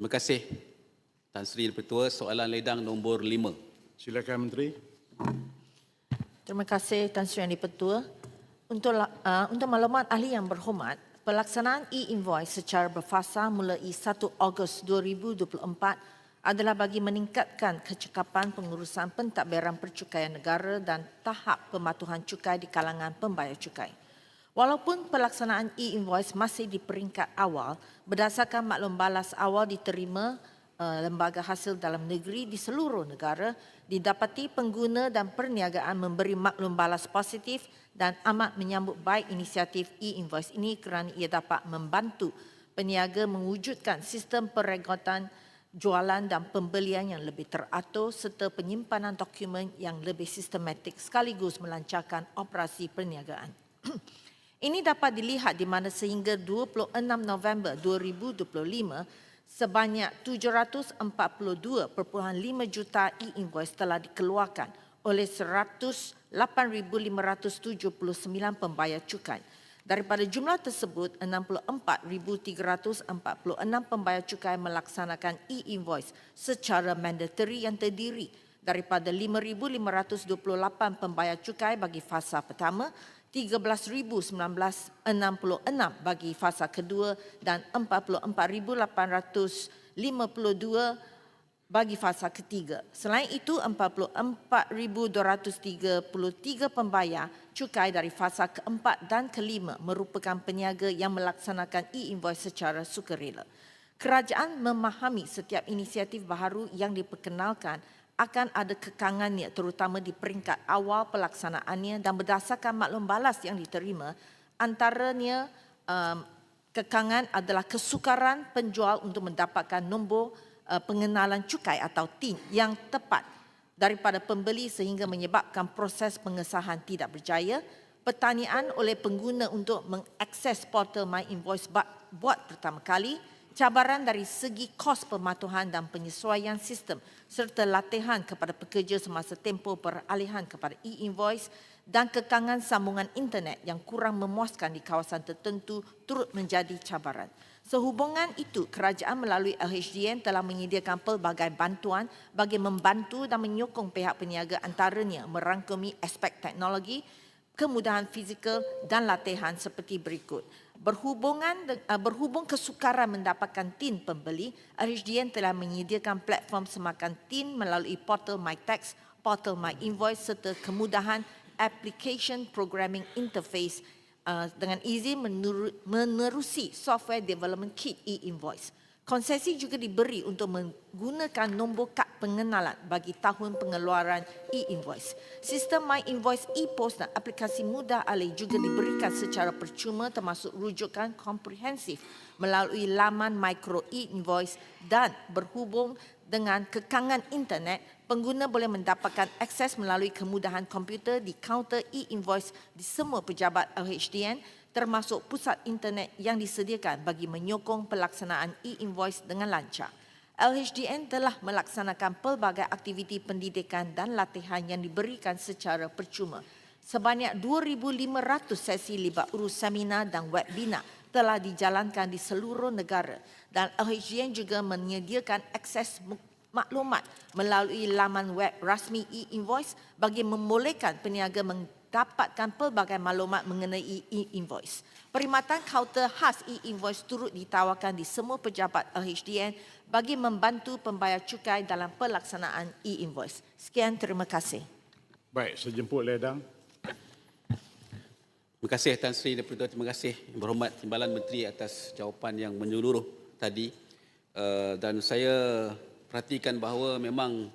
Terima kasih Tan Sri Pertua. Soalan ledang nombor 5. Silakan Menteri. Terima kasih Tan Sri Yang Di-Pertua. Untuk uh, untuk maklumat ahli yang berhormat, pelaksanaan e-invoice secara berfasa mulai 1 Ogos 2024 adalah bagi meningkatkan kecekapan pengurusan pentadbiran percukaian negara dan tahap pematuhan cukai di kalangan pembayar cukai. Walaupun pelaksanaan e-invoice masih di peringkat awal, berdasarkan maklum balas awal diterima uh, lembaga hasil dalam negeri di seluruh negara, didapati pengguna dan perniagaan memberi maklum balas positif dan amat menyambut baik inisiatif e-invoice ini kerana ia dapat membantu peniaga mewujudkan sistem perekotan jualan dan pembelian yang lebih teratur serta penyimpanan dokumen yang lebih sistematik sekaligus melancarkan operasi perniagaan. Ini dapat dilihat di mana sehingga 26 November 2025 sebanyak 742.5 juta e-invoice telah dikeluarkan oleh 108,579 pembayar cukai. Daripada jumlah tersebut, 64,346 pembayar cukai melaksanakan e-invoice secara mandatory yang terdiri daripada 5,528 pembayar cukai bagi fasa pertama, 13,966 bagi fasa kedua dan 44,852 bagi fasa ketiga. Selain itu, 44,233 pembayar cukai dari fasa keempat dan kelima merupakan peniaga yang melaksanakan e-invoice secara sukarela. Kerajaan memahami setiap inisiatif baharu yang diperkenalkan akan ada kekangannya terutama di peringkat awal pelaksanaannya dan berdasarkan maklum balas yang diterima antaranya um, kekangan adalah kesukaran penjual untuk mendapatkan nombor uh, pengenalan cukai atau TIN yang tepat daripada pembeli sehingga menyebabkan proses pengesahan tidak berjaya. Pertanyaan oleh pengguna untuk mengakses portal My Invoice buat pertama kali cabaran dari segi kos pematuhan dan penyesuaian sistem serta latihan kepada pekerja semasa tempoh peralihan kepada e-invoice dan kekangan sambungan internet yang kurang memuaskan di kawasan tertentu turut menjadi cabaran. Sehubungan itu, kerajaan melalui LHDN telah menyediakan pelbagai bantuan bagi membantu dan menyokong pihak peniaga antaranya merangkumi aspek teknologi, kemudahan fizikal dan latihan seperti berikut berhubungan uh, berhubung kesukaran mendapatkan tin pembeli, RHDN telah menyediakan platform semakan tin melalui portal MyTax, portal MyInvoice serta kemudahan application programming interface uh, dengan izin menerusi software development kit e-invoice. Konsesi juga diberi untuk menggunakan nombor kad pengenalan bagi tahun pengeluaran e-invoice. Sistem My Invoice e-post dan aplikasi mudah alih juga diberikan secara percuma termasuk rujukan komprehensif melalui laman micro e-invoice dan berhubung dengan kekangan internet, pengguna boleh mendapatkan akses melalui kemudahan komputer di kaunter e-invoice di semua pejabat LHDN termasuk pusat internet yang disediakan bagi menyokong pelaksanaan e-invoice dengan lancar. LHDN telah melaksanakan pelbagai aktiviti pendidikan dan latihan yang diberikan secara percuma. Sebanyak 2,500 sesi libat urus seminar dan webinar telah dijalankan di seluruh negara dan LHDN juga menyediakan akses maklumat melalui laman web rasmi e-invoice bagi membolehkan peniaga dapatkan pelbagai maklumat mengenai e-invoice. Perkhidmatan kaunter khas e-invoice turut ditawarkan di semua pejabat LHDN bagi membantu pembayar cukai dalam pelaksanaan e-invoice. Sekian, terima kasih. Baik, sejemput ledang. Terima kasih Tan Sri dan Pertua. Terima kasih berhormat Timbalan Menteri atas jawapan yang menyeluruh tadi. Uh, dan saya perhatikan bahawa memang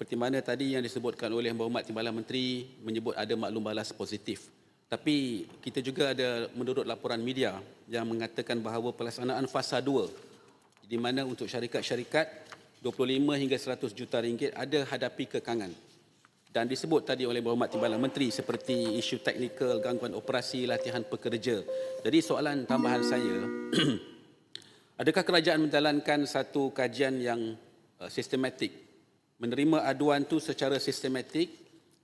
seperti mana tadi yang disebutkan oleh Berhormat Timbalan Menteri menyebut ada maklum balas positif. Tapi kita juga ada menurut laporan media yang mengatakan bahawa pelaksanaan fasa 2 di mana untuk syarikat-syarikat 25 hingga 100 juta ringgit ada hadapi kekangan. Dan disebut tadi oleh Berhormat Timbalan Menteri seperti isu teknikal, gangguan operasi, latihan pekerja. Jadi soalan tambahan saya, adakah kerajaan menjalankan satu kajian yang uh, sistematik menerima aduan itu secara sistematik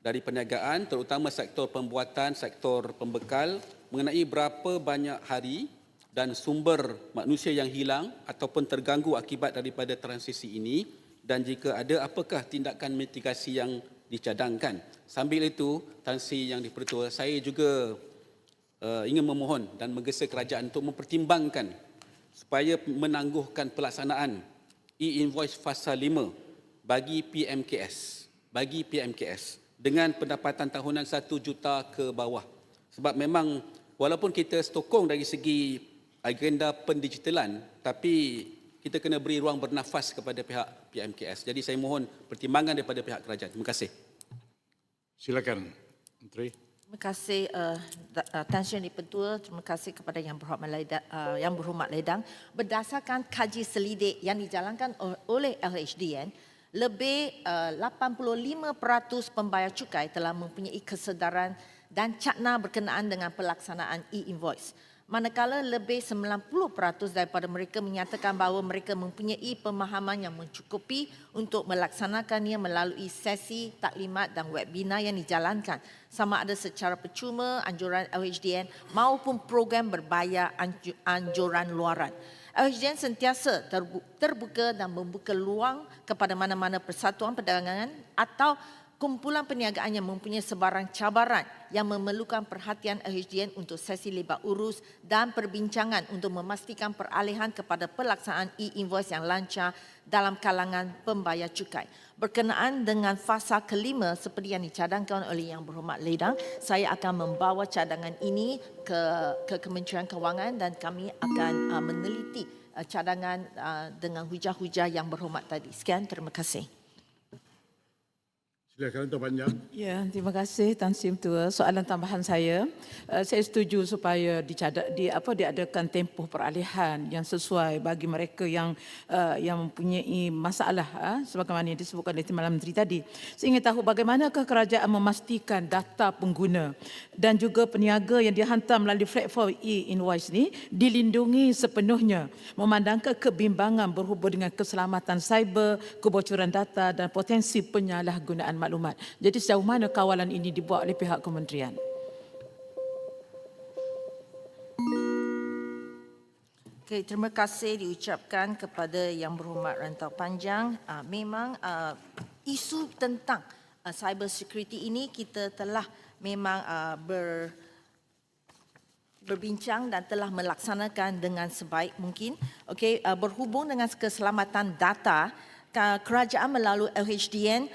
dari perniagaan terutama sektor pembuatan, sektor pembekal mengenai berapa banyak hari dan sumber manusia yang hilang ataupun terganggu akibat daripada transisi ini dan jika ada apakah tindakan mitigasi yang dicadangkan. Sambil itu, Tan Sri Yang Dipertua, saya juga uh, ingin memohon dan menggesa kerajaan untuk mempertimbangkan supaya menangguhkan pelaksanaan e-invoice fasa 5 bagi PMKS, bagi PMKS dengan pendapatan tahunan 1 juta ke bawah. Sebab memang walaupun kita stokong dari segi agenda pendigitalan tapi kita kena beri ruang bernafas kepada pihak PMKS. Jadi saya mohon pertimbangan daripada pihak kerajaan. Terima kasih. Silakan, Menteri. Terima kasih uh, Tan Sri Dipertua, terima kasih kepada Yang Berhormat Ledang, uh, Yang Berhormat Ledang. Berdasarkan kaji selidik yang dijalankan oleh LHDN, lebih uh, 85% pembayar cukai telah mempunyai kesedaran dan cakna berkenaan dengan pelaksanaan e-invoice manakala lebih 90% daripada mereka menyatakan bahawa mereka mempunyai pemahaman yang mencukupi untuk melaksanakannya melalui sesi taklimat dan webinar yang dijalankan sama ada secara percuma anjuran LHDN maupun program berbayar anjuran luaran. LHDN sentiasa terbuka dan membuka luang kepada mana-mana persatuan perdagangan atau kumpulan perniagaan yang mempunyai sebarang cabaran yang memerlukan perhatian LHDN untuk sesi lebar urus dan perbincangan untuk memastikan peralihan kepada pelaksanaan e-invoice yang lancar dalam kalangan pembayar cukai. Berkenaan dengan fasa kelima seperti yang dicadangkan oleh Yang Berhormat Ledang, saya akan membawa cadangan ini ke, ke Kementerian Kewangan dan kami akan uh, meneliti uh, cadangan uh, dengan hujah-hujah yang berhormat tadi. Sekian, terima kasih. Silakan Tuan Panjang. Ya, terima kasih Tan Sim Tua. Soalan tambahan saya, uh, saya setuju supaya dicadak di apa diadakan tempoh peralihan yang sesuai bagi mereka yang uh, yang mempunyai masalah uh, sebagaimana yang disebutkan oleh Timbalan Menteri tadi. Saya ingin tahu bagaimanakah kerajaan memastikan data pengguna dan juga peniaga yang dihantar melalui platform e-invoice ni dilindungi sepenuhnya memandangkan kebimbangan berhubung dengan keselamatan cyber, kebocoran data dan potensi penyalahgunaan maklumat. Jadi sejauh mana kawalan ini dibuat oleh pihak kementerian? Okay, terima kasih diucapkan kepada Yang Berhormat Rantau Panjang. Uh, memang uh, isu tentang uh, cyber security ini kita telah memang uh, ber berbincang dan telah melaksanakan dengan sebaik mungkin. Okay, uh, berhubung dengan keselamatan data, kerajaan melalui LHDN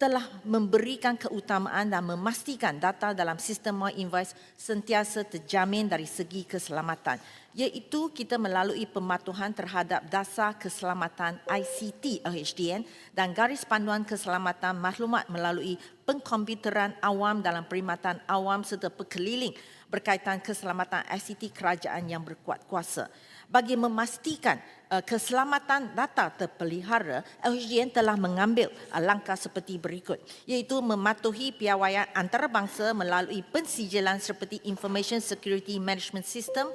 telah memberikan keutamaan dan memastikan data dalam sistem My Invoice sentiasa terjamin dari segi keselamatan iaitu kita melalui pematuhan terhadap dasar keselamatan ICT LHDN dan garis panduan keselamatan maklumat melalui pengkomputeran awam dalam perkhidmatan awam serta perkeliling berkaitan keselamatan ICT kerajaan yang berkuat kuasa bagi memastikan uh, keselamatan data terpelihara, LHDN telah mengambil uh, langkah seperti berikut, iaitu mematuhi piawaian antarabangsa melalui pensijilan seperti Information Security Management System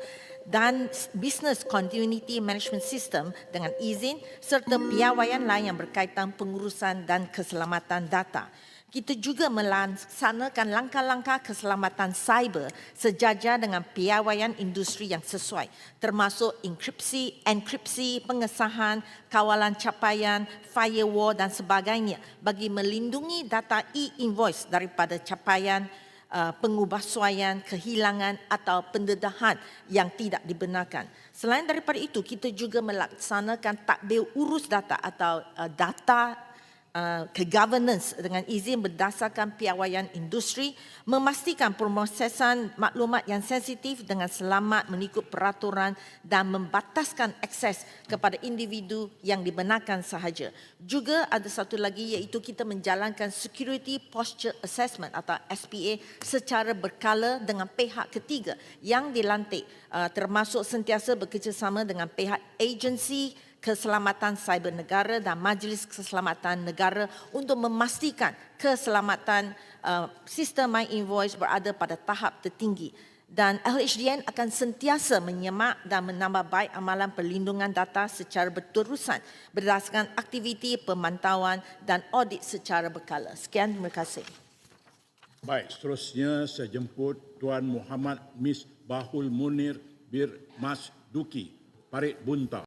dan Business Continuity Management System dengan izin serta piawaian lain yang berkaitan pengurusan dan keselamatan data kita juga melaksanakan langkah-langkah keselamatan cyber sejajar dengan piawaian industri yang sesuai termasuk enkripsi, enkripsi, pengesahan, kawalan capaian, firewall dan sebagainya bagi melindungi data e-invoice daripada capaian uh, pengubahsuaian, kehilangan atau pendedahan yang tidak dibenarkan. Selain daripada itu, kita juga melaksanakan takbir urus data atau uh, data Uh, ke governance dengan izin berdasarkan piawaian industri memastikan proses maklumat yang sensitif dengan selamat mengikut peraturan dan membataskan akses kepada individu yang dibenarkan sahaja. Juga ada satu lagi iaitu kita menjalankan security posture assessment atau SPA secara berkala dengan pihak ketiga yang dilantik uh, termasuk sentiasa bekerjasama dengan pihak agensi keselamatan cyber negara dan Majlis Keselamatan Negara untuk memastikan keselamatan uh, sistem My Invoice berada pada tahap tertinggi dan LHDN akan sentiasa menyemak dan menambah baik amalan perlindungan data secara berterusan berdasarkan aktiviti pemantauan dan audit secara berkala. Sekian, terima kasih. Baik, seterusnya saya jemput Tuan Muhammad Miss Bahul Munir Bir Mas Duki, Parit Bunta.